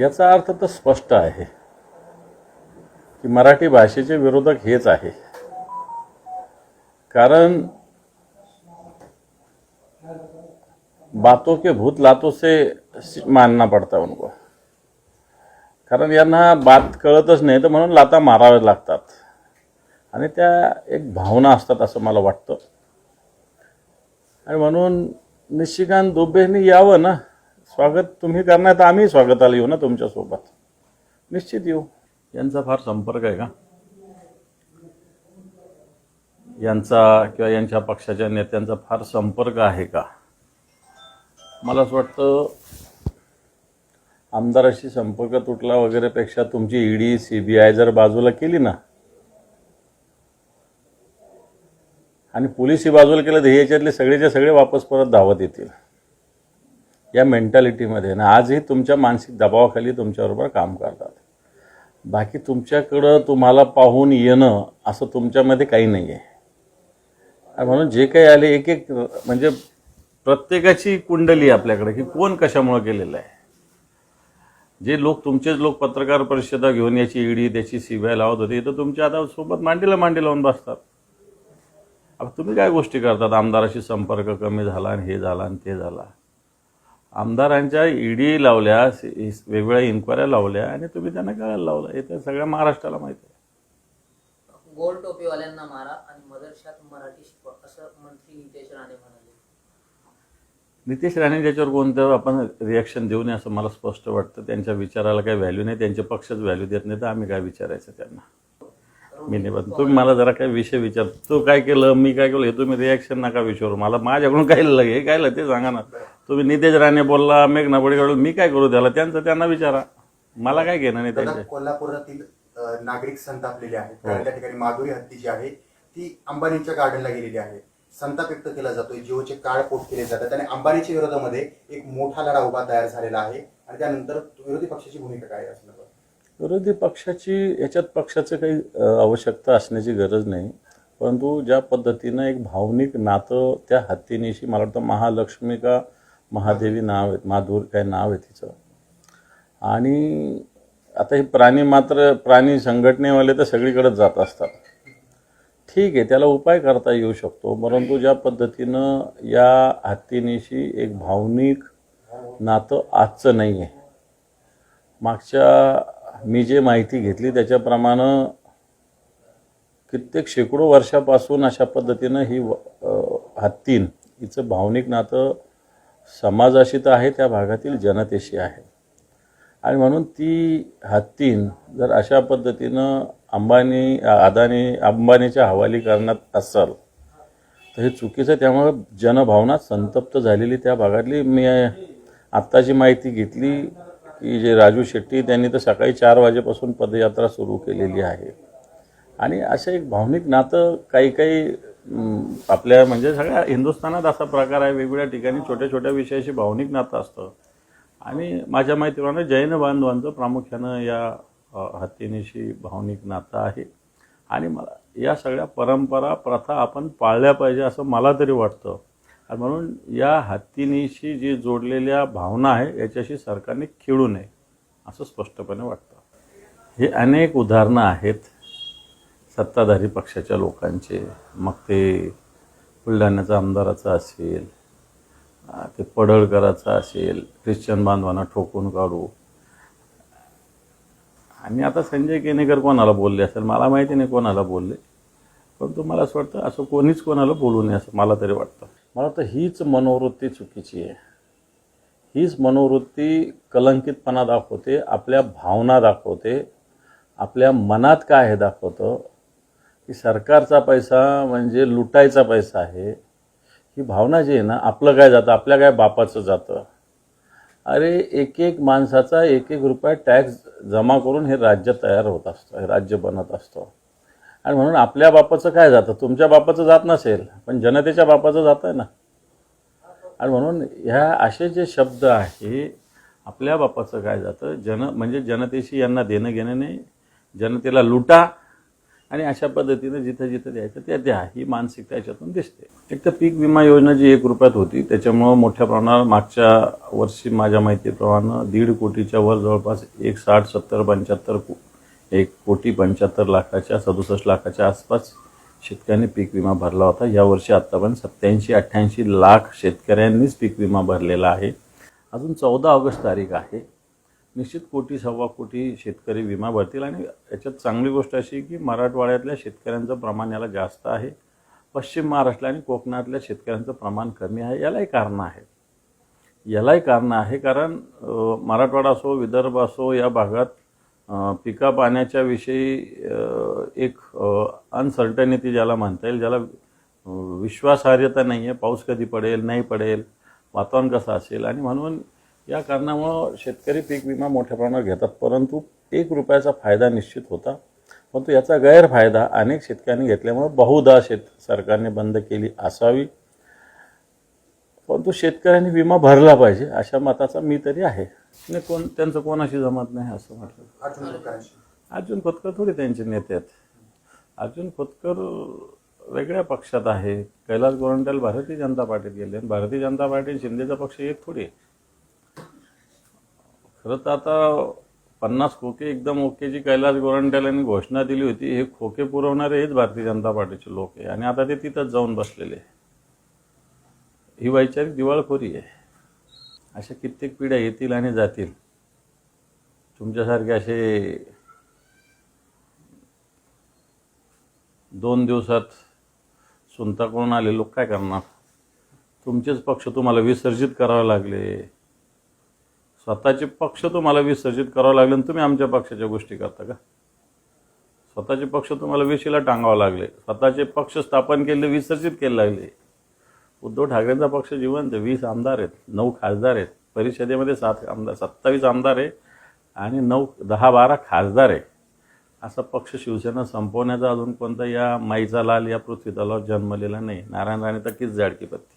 याचा अर्थ तर स्पष्ट आहे की मराठी भाषेचे विरोधक हेच आहे. कारण बातों के भूत लातों से मानना पडता उनको. कारण यांना बात कळतच नाही तर म्हणून लाता माराव्या लागतात. आणि त्या एक भावना असतात असं मला वाटतं. आणि म्हणून निशिकांत दुबेंनी यावं ना. स्वागत तुम्ही करणार तर आम्ही स्वागताला येऊ ना तुमच्यासोबत. निश्चित येऊ. यांचा फार संपर्क आहे का? यांचा किंवा यांच्या पक्षाच्या नेत्यांचा फार संपर्क आहे का? मला असं वाटतं आमदाराशी संपर्क तुटला वगैरेपेक्षा तुमची ईडी सी बी आय जर बाजूला केली ना आणि पोलीस ही बाजूला केलं तर हे याच्यातले सगळेचे सगळे वापस परत धावत येतील. या मेंटॅलिटीमध्ये ना आजही तुमच्या मानसिक दबावाखाली तुमच्याबरोबर काम करतात. बाकी तुमच्याकडं तुम्हाला पाहून येणं असं तुमच्यामध्ये काही नाही आहे म्हणून जे काही आले एक एक म्हणजे प्रत्येकाची कुंडली आहे आपल्याकडे की कोण कशामुळं गेलेलं आहे. जे लोक तुमचेच लोक पत्रकार परिषदा घेऊन याची ईडी त्याची सीबीआय लावत होते तर तुमच्या आता सोबत मांडीला मांडी लावून बसतात. आता तुम्ही काय गोष्टी करतात? आमदाराशी संपर्क कमी झाला आणि हे झाला आणि ते झाला. आमदारांच्या ईडी लावल्या वेगवेगळ्या इन्क्वायऱ्या लावल्या आणि तुम्ही त्यांना कळायला लावलं. हे तर सगळ्या महाराष्ट्राला माहिती आहे. गोल टोपीवाल्यांना मारा आणि मदरशात मराठी शिकवा असं मंत्री नितेश राणे म्हणाले. नितेश राणे ज्याच्यावर कोणतं आपण रिॲक्शन देऊ नये असं मला स्पष्ट वाटतं. त्यांच्या विचाराला काही व्हॅल्यू नाही त्यांचे पक्षच व्हॅल्यू देत नाही तर आम्ही काय विचारायचं त्यांना? मी नाही बघ तुम्ही मला जरा काही विषय विचार तू काय केलं मी काय केलं हे तुम्ही रिॲक्शन नका विचारू. मला माझ्याकडून काय लगे काय ते सांगा ना. तुम्ही नितेश राणे बोलला मेघना बडे मी काय करू त्याला? त्यांचं त्यांना विचारा. मला काय घेणं नाही दादा त्यांचे? कोल्हापुरातील नागरिक संतापलेले आहेत. हो. कारण त्या ठिकाणी माधुरी हत्ती जी आहे ती अंबानीच्या गार्डनला गेलेली आहे. संताप व्यक्त केला जातोय. जिओचे काळ पोट केले जातात. आणि अंबानीच्या विरोधामध्ये एक मोठा लढा उभा तयार झालेला आहे आणि त्यानंतर विरोधी पक्षाची भूमिका काय असणार विरोधी पक्षाची याच्यात पक्षाचं काही आवश्यकता असण्याची गरज नाही. परंतु ज्या पद्धतीनं एक भावनिक नातं त्या हत्तीनीशी मला वाटतं महालक्ष्मी का महादेवी नाव आहे माधुर काय नाव आहे तिचं. आणि आता हे प्राणी मात्र प्राणी संघटनेवाले तर सगळीकडे जात असतात. ठीक आहे त्याला उपाय करता येऊ शकतो परंतु ज्या पद्धतीनं या हत्तीनिशी एक भावनिक नातं आजचं नाही आहे मागच्या मी जे माहिती घेतली त्याच्याप्रमाणे कित्येक शेकडो वर्षापासून अशा पद्धतीनं ही हत्तीन हिचं भावनिक नातं समाजाशी तर आहे त्या भागातील जनतेशी आहे. आणि म्हणून ती हत्तीन जर अशा पद्धतीनं अंबानी अदानी अंबानीच्या हवाली करण्यात असाल तर हे चुकीचं आहे. त्यामुळं जनभावना संतप्त झालेली त्या भागातली. मी आत्ताची माहिती घेतली की जे राजू शेट्टी त्यांनी तर सकाळी चार वाजेपासून पदयात्रा सुरू केलेली आहे. आणि असं एक भावनिक नातं काही काही आपल्या म्हणजे सगळ्या हिंदुस्थानात असा प्रकार आहे वेगवेगळ्या ठिकाणी छोट्या छोट्या विषयाशी भावनिक नातं असतं. आणि माझ्या माहितीप्रमाणे जैन बांधवांचं प्रामुख्यानं या अ, हत्तीनीशी भावनिक नातं आहे. आणि मला या सगळ्या परंपरा प्रथा आपण पाळल्या पाहिजे असं मला तरी वाटतं. आणि म्हणून या हत्तीनीशी जी जोडलेल्या भावना आहे याच्याशी सरकारने खेळू नये असं स्पष्टपणे वाटतं. हे अनेक उदाहरणं आहेत. सत्ताधारी पक्षाच्या लोकांचे. मग ते बुलढाण्याचा आमदाराचं असेल ते पडळकराचं असेल ख्रिश्चन बांधवांना ठोकून काढू. आणि आता संजय केनेकर कोणाला बोलले असेल? मला माहिती नाही कोणाला बोलले. परंतु मला असं वाटतं असं कोणीच कोणाला बोलू नये असं मला तरी वाटतं. मला वाटतं हीच मनोवृत्ती चुकीची आहे. हीच मनोवृत्ती कलंकितपणा दाखवते आपल्या भावना दाखवते आपल्या मनात काय हे दाखवतं की सरकारचा पैसा म्हणजे लुटायचा पैसा आहे ही भावना जी आहे ना आपलं काय जातं आपल्या काय बापाचं जातं. अरे एक एक माणसाचा एक एक रुपया टॅक्स जमा करून हे राज्य तयार होत असतं हे राज्य बनत असतं. आणि म्हणून आपल्या बापाचं काय जातं तुमच्या बापाचं जात नसेल पण जनतेच्या बापाचं जातं आहे ना. आणि म्हणून ह्या असे जे शब्द आहे आपल्या बापाचं काय जातं जन म्हणजे जनतेशी यांना देणं घेणं नाही जनतेला लुटा आणि अशा पद्धतीनं जिथं जिथं द्यायचं त्या द्या. ही मानसिकता याच्यातून दिसते. एक तर पीक विमा योजना जी एक रुपयात होती त्याच्यामुळं मोठ्या प्रमाणावर मागच्या वर्षी माझ्या माहितीप्रमाणे दीड कोटीच्या वर जवळपास एक साठ सत्तर पंच्याहत्तर को- एक कोटी पंच्याहत्तर लाखाच्या सदुसष्ट लाखाच्या आसपास शेतकऱ्यांनी पीक विमा भरला होता. यावर्षी आत्तापर्यंत सत्त्याऐंशी अठ्ठ्याऐंशी लाख शेतकऱ्यांनीच पीक विमा भरलेला आहे. अजून चौदा ऑगस्ट तारीख आहे. निश्चित कोटी सव्वा कोटी शेतकरी विमा भरतील आणि याच्यात चांगली गोष्ट अशी की मराठवाड्यातल्या शेतकऱ्यांचं प्रमाण याला जास्त आहे. पश्चिम महाराष्ट्र आणि कोकणातल्या शेतकऱ्यांचं प्रमाण कमी आहे. यालाही कारणं आहेत यालाही कारणं आहे कारण मराठवाडा असो विदर्भ असो या भागात पिका पाण्याच्या विषयी एक अनसर्टनिटी ज्याला म्हणता येईल ज्याला विश्वासार्हता नाही आहे पाऊस कधी पडेल नाही पडेल वातावरण कसं असेल आणि म्हणून या कारणामुळं शेतकरी पीक विमा मोठ्या प्रमाणावर घेतात परंतु एक रुपयाचा फायदा निश्चित होता. परंतु याचा गैरफायदा अनेक शेतकऱ्यांनी घेतल्यामुळं बहुधा शेत सरकारने बंद केली असावी. परंतु शेतकऱ्यांनी विमा भरला पाहिजे अशा मताचा मी तरी आहे. आणि कोण त्यांचं कोणाशी जमत नाही असं म्हटलं. अर्जुन खोतकर थोडी त्यांचे नेते आहेत. अर्जुन खोतकर वेगळ्या पक्षात आहे कैलास गोरंट्याल भारतीय जनता पार्टीत गेले. आणि भारतीय जनता पार्टी शिंदेचा पक्ष एक थोडी आहे. खरं तर आता पन्नास खोके एकदम ओकेची कैलास गोरंट्याल यांनी घोषणा दिली होती हे खोके पुरवणारे हेच भारतीय जनता पार्टीचे लोक आहे. आणि आता ते तिथंच जाऊन बसलेले ही वैचारिक दिवाळखोरी आहे. अशा कित्येक पिढ्या येतील आणि जातील. तुमच्यासारखे असे दोन दिवसात सुनता करून आले लोक काय करणार? तुमचेच पक्ष तुम्हाला विसर्जित करावे लागले. स्वतःचे पक्ष तुम्हाला विसर्जित करावं लागले आणि तुम्ही आमच्या पक्षाच्या गोष्टी करता का? स्वतःचे पक्ष तुम्हाला विशीला टांगावं लागले. स्वतःचे पक्ष स्थापन केले विसर्जित केले लागले. उद्धव ठाकरेंचा पक्ष जिवंत वीस आमदार आहेत नऊ खासदार आहेत. परिषदेमध्ये सात आमदार सत्तावीस आमदार आहे आणि नऊ दहा बारा खासदार आहे. असा पक्ष शिवसेना संपवण्याचा अजून कोणता या माईचा लाल या पृथ्वी तलावर जन्मलेला नाही. नारायण राणे तर किस जाडकी पत्ती.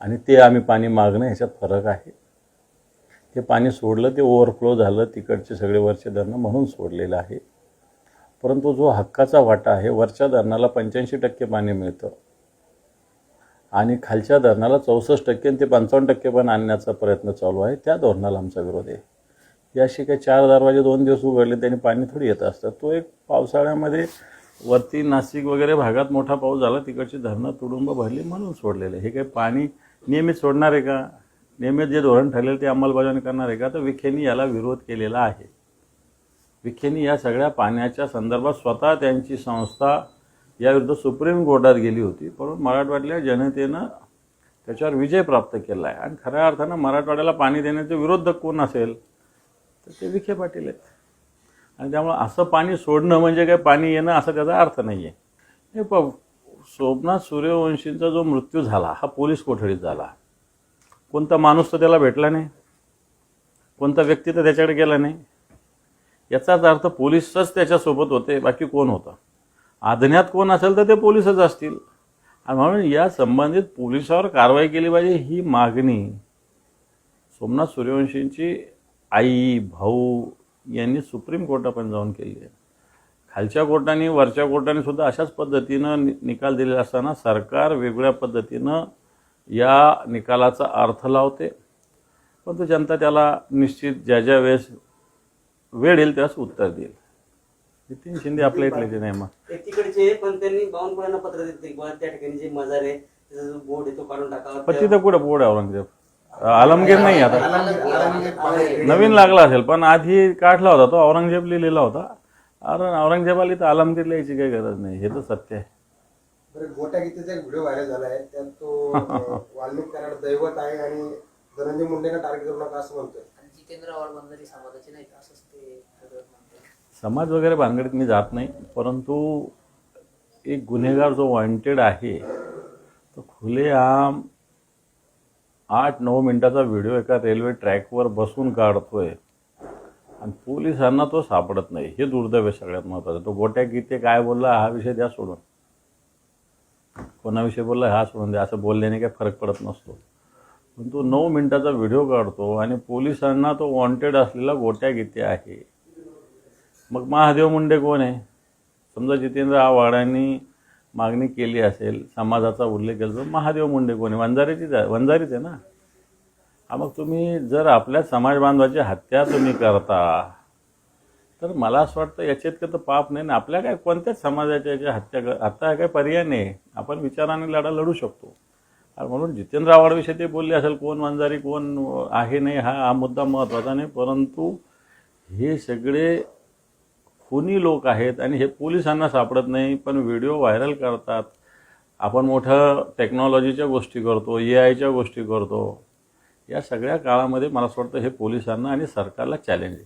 आणि ते आम्ही पाणी मागणं ह्याच्यात फरक आहे. हे पाणी सोडलं ते ओव्हरफ्लो झालं तिकडचे सगळे वरचे धरणं म्हणून सोडलेलं आहे. परंतु जो हक्काचा वाटा आहे वरच्या धरणाला पंच्याऐंशी टक्के पाणी मिळतं. आणि खालच्या धरणाला चौसष्ट टक्के ते पंचावन्न टक्के पण आणण्याचा प्रयत्न चालू आहे त्या धोरणाला आमचा विरोध आहे. याशी काही चार दरवाजे दोन दिवस उघडले त्यांनी पाणी थोडी येत असतं. तो एक पावसाळ्यामध्ये वरती नाशिक वगैरे भागात मोठा पाऊस झाला तिकडची धरणं तुडुंब भरली म्हणून सोडलेले हे काही पाणी नियमित सोडणार आहे का? नेहमीच जे धोरण ठरलेलं ते अंमलबजावणी करणार आहे का? तर विखेनी याला विरोध केलेला आहे. विखेनी या सगळ्या पाण्याच्या संदर्भात स्वतः त्यांची संस्था याविरुद्ध सुप्रीम कोर्टात गेली होती. परंतु मराठवाड्यातल्या जनतेनं त्याच्यावर विजय प्राप्त केला आहे. आणि खऱ्या अर्थानं मराठवाड्याला पाणी देण्याचे विरोधक कोण असेल? तर ते विखे पाटील आहेत. आणि त्यामुळं असं पाणी सोडणं म्हणजे काय? पाणी येणं असा त्याचा अर्थ नाही आहे हे प सोमनाथ सूर्यवंशींचा जो मृत्यू झाला हा पोलीस कोठडीत झाला. कोणता माणूस तर त्याला भेटला नाही. कोणता व्यक्ती तर त्याच्याकडे गेला नाही. याचाच अर्थ पोलीसच त्याच्यासोबत होते बाकी कोण होतं? आदण्यात कोण असेल तर ते पोलीसच असतील. आणि म्हणून या संबंधित पोलिसावर कारवाई केली पाहिजे ही मागणी सोमनाथ सूर्यवंशींची आई भाऊ यांनी सुप्रीम कोर्टापर्यंत जाऊन केली आहे. खालच्या कोर्टाने वरच्या कोर्टाने सुद्धा अशाच पद्धतीनं नि- निकाल दिलेला असताना सरकार वेगवेगळ्या पद्धतीनं या निकालाचा अर्थ लावते. परंतु जनता त्याला निश्चित ज्या ज्या वेळेस वेळ येईल त्यास उत्तर देईल. नितीन शिंदे आपल्या इथले नाही मग ते तिकडचे पण त्यांनी बावनकुळ्यांना पत्र त्या ठिकाणी जे मजार आहे त्याचा जो बोर्ड आहे तो काढून टाकावा. पण तिथं कुठं बोर्ड आहे औरंगजेब? आलमगीर नाही आता. नवीन लागला असेल पण आधी काढला होता तो औरंगजेब लिहिलेला होता. कारण औरंगजेबाला तर आलमगीर लिहायची काही गरज नाही. हे तर सत्य आहे. गोट्या गीतेचा एक व्हिडिओ व्हायरल झाला आहे. त्यात तो वाल्मिक कराड दैवत आहे आणि धनंजय मुंडेंना टार्गेट करू नका असं म्हणतोय. आणि जितेंद्र आव्हाड बंधारी समाजाचे नाही का? असंच ते समाज वगैरे भानगडीत मी जात नाही परंतु एक गुन्हेगार जो वॉन्टेड आहे तो खुलेआम आठ नऊ मिनिटाचा व्हिडिओ एका रेल्वे ट्रॅकवर बसून काढतोय. आणि पोलिसांना तो सापडत नाही. हे दुर्दैव आहे सगळ्यात महत्त्वाचं तो गोट्या गीते काय बोलला हा विषय द्या सोडून. कोणाविषयी बोलला हा सोडून द्या असं बोलल्याने काही फरक पडत नसतो. पण तो नऊ मिनिटाचा व्हिडिओ काढतो आणि पोलिसांना तो वॉन्टेड असलेला गोट्या गीते आहे. मग महादेव मुंडे कोण आहे? समजा जितेंद्र आव्हाडांनी मागणी केली असेल समाजाचा उल्लेख केला तर महादेव मुंडे कोण वंजारीचीच आहे वंजारीच आहे ना? हा मग तुम्ही जर आपल्या समाज बांधवाची हत्या तुम्ही करता तर मला असं वाटतं याच्यात का तर पाप नाही. ना आपल्या काय कोणत्याच समाजाच्या याच्या हत्या आत्ता काय पर्याय नाही. आपण विचाराने लढा लढू शकतो. म्हणून जितेंद्र आव्हाडविषयी ते बोलले असेल कोण वंजारी कोण आहे नाही हा हा मुद्दा महत्त्वाचा नाही. परंतु हे सगळे खुनी लोक आहेत आणि हे पोलिसांना सापडत नाही पण व्हिडिओ व्हायरल करतात. आपण मोठं टेक्नॉलॉजीच्या गोष्टी करतो ए आयच्या गोष्टी करतो. या सगळ्या काळामध्ये मला असं वाटतं हे पोलिसांना आणि सरकारला चॅलेंज आहे.